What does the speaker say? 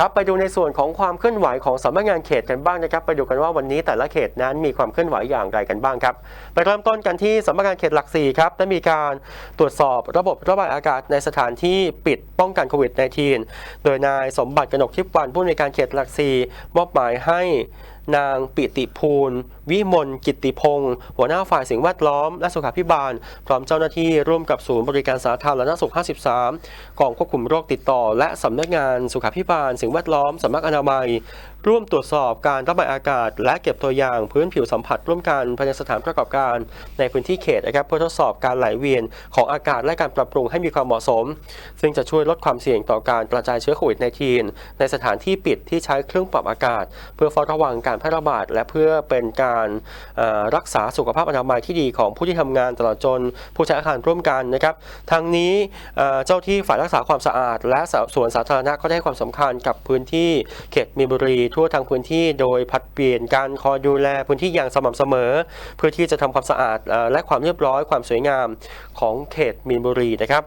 ครับไปดูในส่วนของความเคลื่อนไหวของสำนักงานเขตกันบ้างนะครับ ไปดูกันว่าวันนี้แต่ละเขตนั้นมีความเคลื่อนไหวอย่างไรกันบ้างครับ ไปเริ่มต้นกันที่สำนักงานเขตหลักสี่ครับได้มีการตรวจสอบระบบระบายอากาศในสถานที่ปิดป้องกันโควิด -19 โดยนายสมบัติกนกทิพย์วันผู้ในการเขตหลักสี่มอบหมายให้ นางปิติภูล วิมลกิติพงศ์หัวหน้าฝ่ายสิ่งแวดล้อม และสุขาภิบาล พร้อมเจ้าหน้าที่ร่วมกับศูนย์บริการสาธารณสุข 53 กองควบคุมโรคติดต่อ และสำนักงานสุขาภิบาล สิ่งแวดล้อมสำนักอนามัย ร่วมตรวจสอบการระบายอากาศ และเก็บตัวอย่างพื้นผิวสัมผัสร่วมกันภายในสถานประกอบการ ในพื้นที่เขตนะครับเพื่อทดสอบการไหลเวียนของอากาศและการปรับปรุงให้มีความเหมาะสม ซึ่งจะช่วยลดความเสี่ยงต่อการกระจายเชื้อโควิด -19 ในสถานที่ปิดที่ใช้เครื่องปรับอากาศ เพื่อเฝ้าระวังการแพร่ระบาด และเพื่อเป็นการรักษาสุขภาพอนามัยที่ดีของผู้ที่ทำงานตลอดจนผู้ใช้อาคารร่วมกันนะครับทางนี้เจ้าที่ฝ่ายรักษาความสะอาด และสวนสาธารณะก็ได้ให้ความสำคัญกับพื้นที่เขตมีนบุรีทั่วทางพื้นที่โดยผัดเปลี่ยนการคอยดูแลพื้นที่อย่างสม่ำเสมอ เพื่อที่จะทำความสะอาดและความเรียบร้อยความสวยงามของเขตมีนบุรีนะครับ